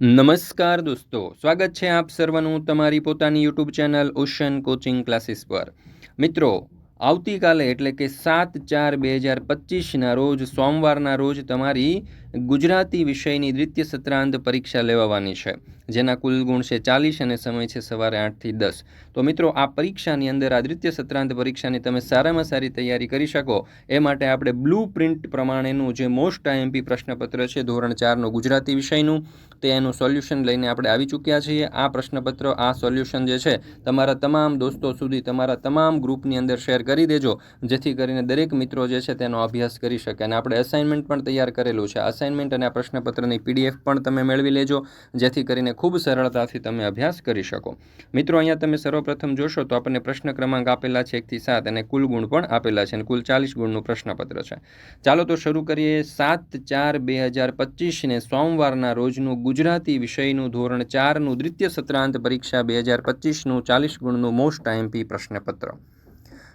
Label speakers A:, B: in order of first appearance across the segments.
A: નમસ્કાર દોસ્તો, સ્વાગત છે આપ સર્વનું તમારી પોતાની YouTube channel Ocean coaching classes પર. મિત્રો, આવતીકાલે એટલે કે સાત ચાર બે હજાર પચીસના રોજ, સોમવારના રોજ તમારી ગુજરાતી વિષયની દ્વિતીય સત્રાંત પરીક્ષા લેવાવાની છે, જેના કુલ ગુણ છે ચાલીસ અને સમય છે સવારે આઠથી દસ. તો મિત્રો, આ પરીક્ષાની અંદર આ દ્વિતીય સત્રાંત પરીક્ષાની તમે સારામાં સારી તૈયારી કરી શકો. એ માટે આપણે બ્લુ પ્રિન્ટ પ્રમાણેનું જે મોસ્ટ આઈએમપી પ્રશ્નપત્ર છે, ધોરણ ચારનું ગુજરાતી વિષયનું તે એનું સોલ્યુશન લઈને આપણે આવી ચૂક્યા છીએ. આ પ્રશ્નપત્ર, આ સોલ્યુશન જે છે, તમારા તમામ દોસ્તો સુધી તમારા તમામ ગ્રુપની અંદર શેર કરી દેજો, જેથી કરીને દરેક મિત્રો જે છે તેનો અભ્યાસ કરી શકે અને આપણે અસાઇનમેન્ટ પણ તૈયાર કરેલું છે. અસાઇનમેન્ટ અને આ પ્રશ્નપત્રની પીડીએફ પણ તમે મેળવી લેજો, જેથી કરીને ખૂબ સરળતાથી તમે અભ્યાસ કરી શકો. મિત્રો, અહીંયા તમે સર્વપ્રથમ જોશો તો આપણને પ્રશ્ન ક્રમાંક આપેલા છે એકથી સાત અને કુલ ગુણ પણ આપેલા છે અને કુલ ચાલીસ ગુણનું પ્રશ્નપત્ર છે. ચાલો તો શરૂ કરીએ. સાત ચાર બે હજાર પચીસને સોમવારના રોજનું ગુજરાતી વિષયનું ધોરણ ચારનું દ્વિતીય સત્રાંત પરીક્ષા બે હજાર પચીસનું ચાલીસ ગુણનું મોસ્ટ આઈએમપી પ્રશ્નપત્ર.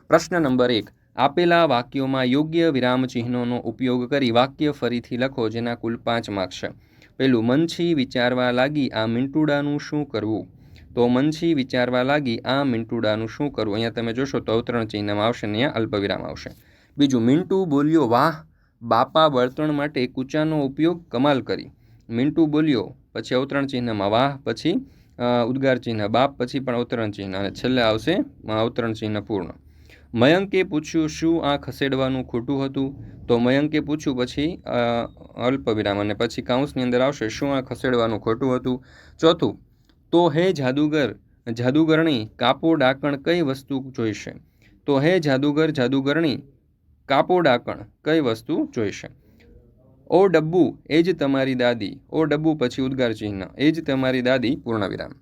A: પ્રશ્ન નંબર એક આપેલા વાક્યોમાં યોગ્ય વિરામચિહ્નોનો ઉપયોગ કરી વાક્ય ફરીથી લખો, જેના કુલ પાંચ માર્ક્સ છે. પેલું મનછી વિચારવા લાગી આ મિન્ટુડાનું શું કરવું? તો મનછી વિચારવા લાગી આ મિન્ટુડાનું શું કરવું? અહીંયા તમે જોશો તો અવતરણ ચિહ્નમાં આવશે ને અહીંયા અલ્પવિરામ આવશે. બીજું, મિન્ટુ બોલ્યો, વાહ, બાપા બળતણ માટે કૂચાનો ઉપયોગ કમાલ કરી. મિન્ટુ બોલ્યો, પછી અવતરણ ચિહ્નમાં વાહ, પછી ઉદ્ગાર ચિહ્ન, બાપ, પછી પણ અવતરણ ચિહ્ન, અને છેલ્લે આવશે અવતરણ ચિહ્ન પૂર્ણ. મયંકે પૂછ્યું, શું આ ખસેડવાનું ખોટું હતું? તો મયંકે પૂછ્યું, પછી અલ્પ વિરામ અને પછી કાઉન્સની અંદર આવશે, શું આ ખસેડવાનું ખોટું હતું? ચોથું, તો હે જાદુગર, જાદુગરણી, કાપો, ડાકણ કઈ વસ્તુ જોઈશે? તો હે જાદુગર, જાદુગરણી, કાપો, ડાકણ કઈ વસ્તુ જોઈશે? ઓ ડબ્બુ, એ જ તમારી દાદી. ઓ ડબ્બુ, પછી ઉદ્ગાર ચિહ્ન એ જ તમારી દાદી પૂર્ણવિરામ.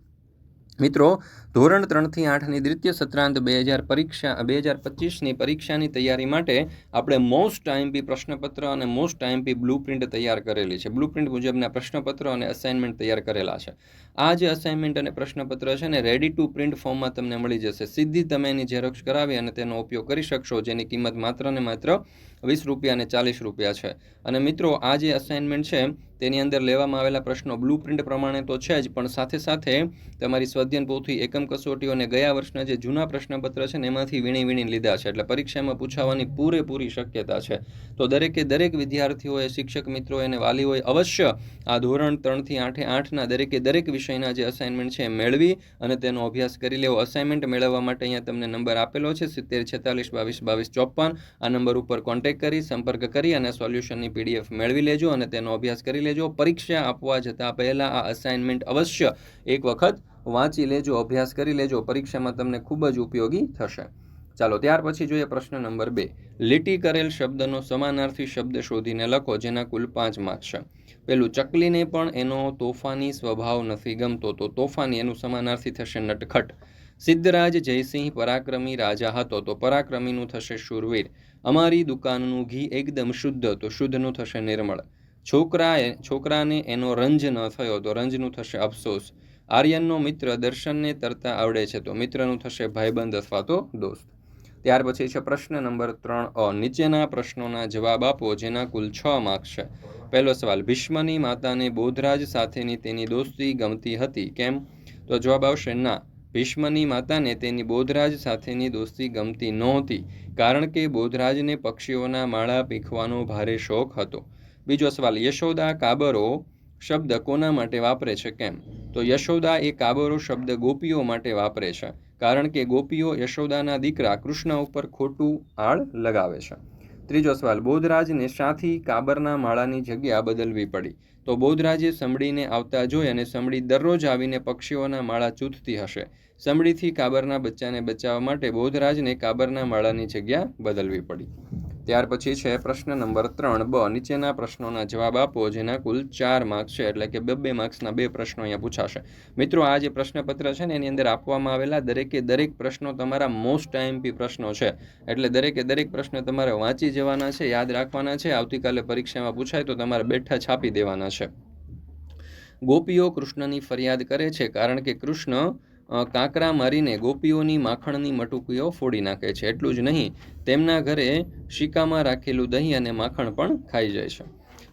A: મિત્રો, ધોરણ ત્રણથી આઠની દ્વિતીય સત્રાંત બે હજાર પરીક્ષા, બે હજાર પચીસની પરીક્ષાની તૈયારી માટે આપણે મોસ્ટ આઈએમપી પ્રશ્નપત્ર અને મોસ્ટ આઈએમપી બ્લુ પ્રિન્ટ તૈયાર કરેલી છે. બ્લુ પ્રિન્ટ મુજબના પ્રશ્નપત્ર અને અસાઇનમેન્ટ તૈયાર કરેલા છે. આ જે અસાઇનમેન્ટ અને પ્રશ્નપત્ર છે ને રેડી ટુ પ્રિન્ટ ફોર્મમાં તમને મળી જશે. સીધી તમે એની ઝેરોક્ષ કરાવી અને તેનો ઉપયોગ કરી શકશો, જેની કિંમત માત્ર ને માત્ર વીસ રૂપિયા અને ચાલીસ રૂપિયા છે. અને મિત્રો, આ જે અસાઇનમેન્ટ છે તેની અંદર લેવામાં આવેલા પ્રશ્નો બ્લુ પ્રિન્ટ પ્રમાણે તો છે જ, પણ સાથે સાથે તમારી સ્વાધ્યન પોથી એકમ કસોટીઓ અને ગયા વર્ષના જે જૂના પ્રશ્નપત્ર છે ને એમાંથી વીણી વીણી લીધા છે. એટલે પરીક્ષામાં પૂછાવાની પૂરેપૂરી શક્યતા છે. તો દરેકે દરેક વિદ્યાર્થીઓએ, શિક્ષક મિત્રો અને વાલીઓએ અવશ્ય આ ધોરણ ત્રણથી આઠે આઠના દરેકે દરેક વિષયના જે અસાઇનમેન્ટ છે એ મેળવી અને તેનો અભ્યાસ કરી લેવો. અસાઇનમેન્ટ મેળવવા માટે અહીંયા તમને નંબર આપેલો છે, સિત્તેર, છેતાલીસ, બાવીસ બાવીસ ચોપન આ નંબર ઉપર કોન્ટેક્ટ કોન્ટેક કરી, સંપર્ક કરી અને સોલ્યુશનની પીડીએફ મેળવી લેજો અને તેનો અભ્યાસ કરી લેજો. પરીક્ષા આપવા જતાં પહેલાં આ અસાઇનમેન્ટ અવશ્ય એક વખત વાંચી લેજો, અભ્યાસ કરી લેજો, પરીક્ષામાં તમને ખૂબ જ ઉપયોગી થશે. ચાલો, ત્યાર પછી જોઈએ પ્રશ્ન નંબર બે. લીટી કરેલ શબ્દનો સમાનાર્થી શબ્દ શોધીને લખો, જેના કુલ પાંચ માર્ક છે. પેલું, ચકલીને પણ એનો તોફાની સ્વભાવ નથી ગમતો, તો તોફાની એનું સમાનાર્થી થશે નટખટ. સિદ્ધરાજ જયસિંહ પરાક્રમી રાજા હતો, તો પરાક્રમીનું થશે શૂરવીર. અમારી દુકાનનું ઘી એકદમ શુદ્ધ, તો શુદ્ધનું થશે નિર્મળ. છોકરાએ, છોકરાને એનો રંજ ન થયો તો રંજનું થશે અફસોસ. આર્યનનો મિત્ર દર્શનને તરતા આવડે છે તો મિત્રનું થશે ભાઈબંધ અથવા તો દોસ્ત. ત્યાર પછી છે પ્રશ્ન નંબર ત્રણ અ. નીચેના પ્રશ્નોના જવાબ આપો જેના કુલ છ માર્ક છે. પહેલો સવાલ, ભીષ્મની માતાને બોધરાજ સાથેની તેની દોસ્તી ગમતી હતી? કેમ? તો જવાબ આવશે ના. ભીષ્મની માતાને તેની બોધરાજ સાથેની દોસ્તી ગમતી નહોતી, કારણ કે બોધરાજને પક્ષીઓના માળા પીખવાનો ભારે શોખ હતો. બીજો સવાલ, યશોદા કાબરો શબ્દ કોના માટે વાપરે છે કેમ? તો યશોદા એ કાબરો શબ્દ ગોપીઓ માટે વાપરે છે, કારણ કે ગોપીઓ યશોદાના દીકરા કૃષ્ણ ઉપર ખોટું આળ લગાવે છે. ત્રીજો સવાલ, બોધરાજને શાથી કાબરના માળાની જગ્યા બદલવી પડી. તો બોધરાજે સમડીને આવતા જોઈ અને સમડી દરરોજ આવીને પક્ષીઓના માળા ચૂથતી હશે. સમડીથી કાબરના બચ્ચાને બચાવવા માટે બોધરાજને કાબરના માળાની જગ્યા બદલવી પડી. ત્યાર પછી છે પ્રશ્ન નંબર ત્રણ. બ. નીચેના પ્રશ્નોના જવાબ આપો, જેના કુલ ચાર માર્ક્સ છે. એટલે કે બે બે માર્ક્સના બે પ્રશ્નો અહીંયા પૂછાશે. મિત્રો, આ જે પ્રશ્નપત્ર છે ને, એની અંદર આપવામાં આવેલા દરેકે દરેક પ્રશ્નો તમારા મોસ્ટ આઈએમપી પ્રશ્નો છે. એટલે દરેકે દરેક પ્રશ્ન તમારે વાંચી જવાના છે, યાદ રાખવાના છે. આવતીકાલે પરીક્ષામાં પૂછાય તો તમારે બેઠા છાપી દેવાના છે. ગોપીઓ કૃષ્ણની ફરિયાદ કરે છે, કારણ કે કૃષ્ણ કાંકરા મારીને ગોપીઓની માખણની મટુકીઓ ફોડી નાખે છે. એટલું જ નહીં, તેમના ઘરે શિકામાં રાખેલું દહીં અને માખણ પણ ખાઈ જાય છે.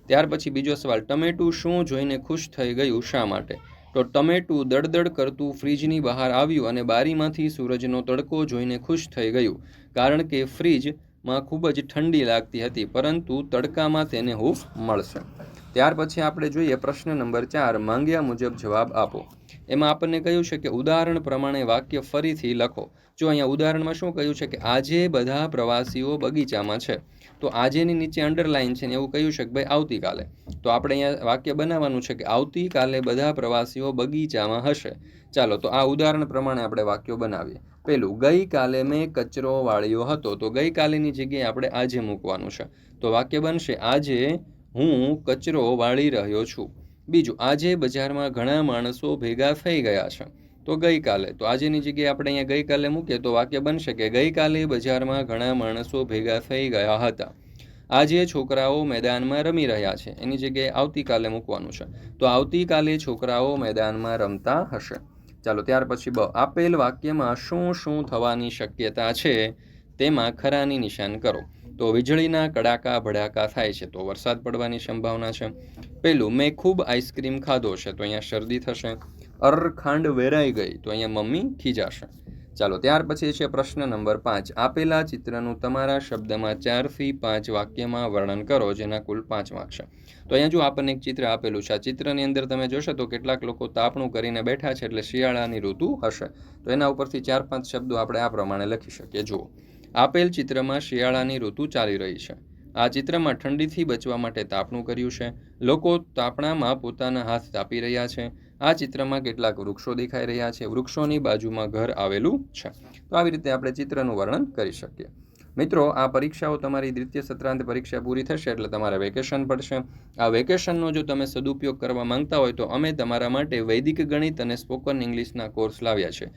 A: ત્યાર પછી બીજો સવાલ, ટમેટું શું જોઈને ખુશ થઈ ગયું શા માટે? તો ટમેટું દળદળ કરતું ફ્રીજની બહાર આવ્યું અને બારીમાંથી સૂરજનો તડકો જોઈને ખુશ થઈ ગયું. કારણ કે ફ્રીજમાં ખૂબ જ ઠંડી લાગતી હતી, પરંતુ તડકામાં તેને હૂફ મળશે. ત્યાર પછી આપણે જોઈએ પ્રશ્ન નંબર ચાર, માંગ્યા મુજબ જવાબ આપો. એમાં આપણને કહ્યું છે કે ઉદાહરણ પ્રમાણે વાક્ય ફરીથી લખો. જો અહીંયા ઉદાહરણમાં શું કહ્યું છે કે આજે બધા પ્રવાસીઓ બગીચામાં છે, તો આજેની નીચે અંડરલાઈન છે ને એવું કહ્યું છે કે ભાઈ આવતીકાલે. તો આપણે અહીંયા વાક્ય બનાવવાનું છે કે આવતીકાલે બધા પ્રવાસીઓ બગીચામાં હશે. ચાલો, તો આ ઉદાહરણ પ્રમાણે આપણે વાક્યો બનાવીએ. પેલું, ગઈકાલે મેં કચરો વાળ્યો હતો, તો ગઈકાલેની જગ્યાએ આપણે આજે મૂકવાનું છે. તો વાક્ય બનશે, આજે હું કચરો વાળી રહ્યો છું. બીજું, આજે બજારમાં ઘણા માણસો ભેગા થઈ ગયા છે. તો ગઈકાલે, તો આજેની જગ્યાએ આપણે અહીંયા ગઈકાલે મૂકીએ તો વાક્ય બનશે કે ગઈકાલે બજારમાં ઘણા માણસો ભેગા થઈ ગયા હતા. આજે છોકરાઓ મેદાનમાં રમી રહ્યા છે. એની જગ્યાએ આવતીકાલે મૂકવાનું છે. તો આવતીકાલે છોકરાઓ મેદાનમાં રમતા હશે. ચાલો, ત્યાર પછી બ, આપેલ વાક્યમાં શું શું થવાની શક્યતા છે તેમાં ખરાની નિશાન કરો. તો વીજળીના કડાકા ભડાકા થાય છે તો વરસાદ પડવાની સંભાવના છે. પેલું, મેં ખૂબ આઈસ્ક્રીમ ખાધો છે તો અહીંયા શરદી થશે. અર ખાંડ વેરાઈ ગઈ તો અહીંયા મમ્મી ખીજાશે. ચાલો, ત્યાર પછી છે પ્રશ્ન નંબર પાંચ. આપેલા ચિત્રનું તમારા શબ્દમાં ચારથી પાંચ વાક્યમાં વર્ણન કરો, જેના કુલ પાંચ માર્ક છે. તો અહીંયા જો આપણને એક ચિત્ર આપેલું છે, આ ચિત્રની અંદર તમે જોશો તો કેટલાક લોકો તાપણું કરીને બેઠા છે એટલે શિયાળાની ઋતુ હશે. તો એના ઉપરથી ચાર પાંચ શબ્દો આપણે આ પ્રમાણે લખી શકીએ. જુઓ. આપેલ ચિત્રમાં શિયાળાની ઋતુ ચાલી રહી છે. આ ચિત્રમાં ઠંડીથી બચવા માટે તાપણું કર્યું છે. લોકો તાપણામાં પોતાના હાથ તાપી રહ્યા છે. આ ચિત્રમાં કેટલાક વૃક્ષો દેખાઈ રહ્યા છે. વૃક્ષોની બાજુમાં ઘર આવેલું છે. તો આવી રીતે આપણે ચિત્રનું વર્ણન કરી શકીએ. મિત્રો, આ પરીક્ષાઓ તમારી દ્વિતીય સત્રાંત પરીક્ષા પૂરી થશે એટલે તમારે વેકેશન પડશે. આ વેકેશનનો જો તમે સદુપયોગ કરવા માંગતા હોય તો અમે તમારા માટે વૈદિક ગણિત અને સ્પોકન ઇંગ્લિશના કોર્સ લાવ્યા છે.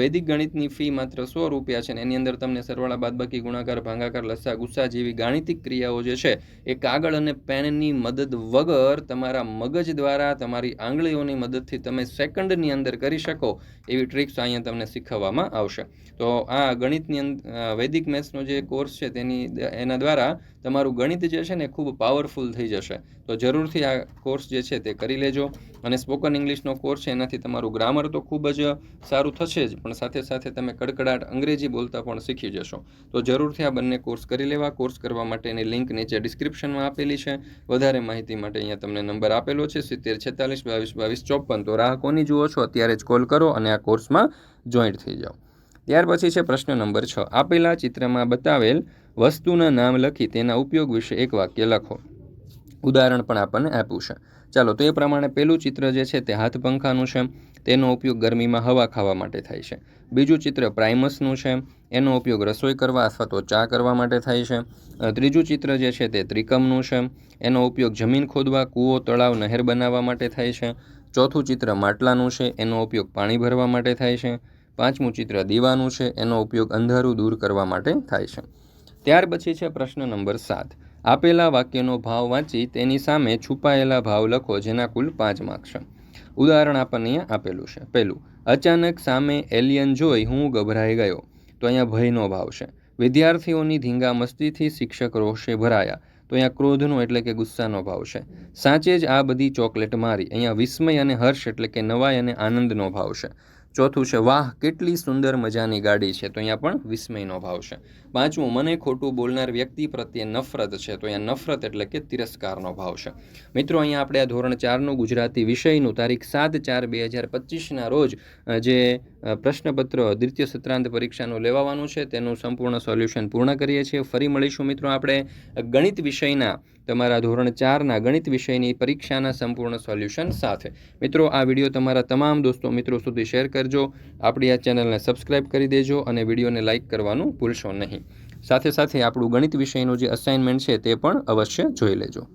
A: વૈદિક ગણિતની ફી માત્ર સો રૂપિયા છે અને એની અંદર તમને સરવાળા, બાદબાકી, ગુણાકાર, ભાંગાકાર, લસા, ગુસ્સા જેવી ગાણિતિક ક્રિયાઓ જે છે, એ કાગળ અને પેનની મદદ વગર તમારા મગજ દ્વારા તમારી આંગળીઓની મદદથી તમે સેકન્ડની અંદર કરી શકો એવી ટ્રિક્સ અહીંયા તમને શીખવવામાં આવશે. તો આ ગણિતની વૈદિક મેથ્સનો જે કોર્સ છે તેની એના દ્વારા તમારું ગણિત જે છે ને ખૂબ પાવરફુલ થઈ જશે. તો જરૂરથી આ કોર્સ જે છે તે કરી લેજો. અને સ્પોકન ઇંગ્લિશનો કોર્સ છે, એનાથી તમારું ગ્રામર તો ખૂબ જ સારું થશે જ, પણ સાથે સાથે તમે કડકડાટ અંગ્રેજી બોલતા પણ શીખી જશો. તો જરૂરથી આ બંને કોર્સ કરી લેવા. કોર્સ કરવા માટેની લિંક નીચે ડિસ્ક્રિપ્શનમાં આપેલી છે. વધારે માહિતી માટે અહીંયા તમને નંબર આપેલો છે, સિત્તેર છેતાલીસ, બાવીસ બાવીસ, ચોપન. તો રાહ કોની જુઓ છો? અત્યારે જ કોલ કરો અને આ કોર્સમાં જોઈન્ટ થઈ જાઓ. ત્યાર પછી છે પ્રશ્ન નંબર છ. આપેલા ચિત્રમાં બતાવેલ વસ્તુના નામ લખી તેના ઉપયોગ વિશે એક વાક્ય લખો. ઉદાહરણ પણ આપણને આપ્યું છે. ચાલો, તો એ પ્રમાણે પહેલું ચિત્ર જે છે તે હાથ પંખાનું છે. તેનો ઉપયોગ ગરમીમાં હવા ખાવા માટે થાય છે. બીજું ચિત્ર પ્રાઇમસનું છે. એનો ઉપયોગ રસોઈ કરવા અથવા તો ચા કરવા માટે થાય છે. ત્રીજું ચિત્ર જે છે તે ત્રિકમનું છે. એનો ઉપયોગ જમીન ખોદવા, કૂવો, તળાવ, નહેર બનાવવા માટે થાય છે. ચોથું ચિત્ર માટલાનું છે. એનો ઉપયોગ પાણી ભરવા માટે થાય છે. પાંચમું ચિત્ર દીવાનું છે. એનો ઉપયોગ અંધારું દૂર કરવા માટે થાય છે. ત્યાર પછી છે પ્રશ્ન નંબર સાત. આપેલા વાક્યનો ભાવ વાંચી તેની સામે છુપાયેલા ભાવ લખો, જેના કુલ પાંચ માર્ક છે. ઉદાહરણ આપણને આપેલું છે. પહેલું, અચાનક સામે એલિયન જોઈ હું ગભરાઈ ગયો. તો અહીંયા ભયનો ભાવ છે. વિદ્યાર્થીઓની ધીંગા મસ્તીથી શિક્ષક રોષે ભરાયા. તો અહીંયા ક્રોધનો એટલે કે ગુસ્સાનો ભાવ છે. સાચે જ આ બધી ચોકલેટ મારી. અહીંયા વિસ્મય અને હર્ષ એટલે કે નવાઈ અને આનંદનો ભાવ છે. ચોથું છે, વાહ, કેટલી સુંદર મજાની ગાડી છે. તો અહીંયા પણ વિસ્મયનો ભાવ છે. પાંચમું, મને ખોટું બોલનાર વ્યક્તિ પ્રત્યે નફરત છે. તો અહીંયા નફરત એટલે કે તિરસ્કારનો ભાવ છે. મિત્રો, અહીંયા આપણે આ ધોરણ ચારનું ગુજરાતી વિષયનું તારીખ સાત ચાર બે હજાર પચીસના રોજ જે પ્રશ્નપત્ર દ્વિતીય સત્રાંત પરીક્ષાનું લેવાવાનું છે, તેનું સંપૂર્ણ સોલ્યુશન પૂર્ણ કરીએ છીએ. ફરી મળીશું મિત્રો આપણે ગણિત વિષયના, તમારા ધોરણ ચારના ગણિત વિષયની પરીક્ષાના સંપૂર્ણ સોલ્યુશન સાથે. મિત્રો, આ વીડિયો તમારા તમામ દોસ્તો મિત્રો સુધી શેર કરજો. આપણી આ ચેનલને સબસ્ક્રાઇબ કરી દેજો અને વિડીયોને લાઇક કરવાનું ભૂલશો નહીં. સાથે સાથે આપણું ગણિત વિષયનું જે અસાઇનમેન્ટ છે તે પણ અવશ્ય જોઈ લેજો.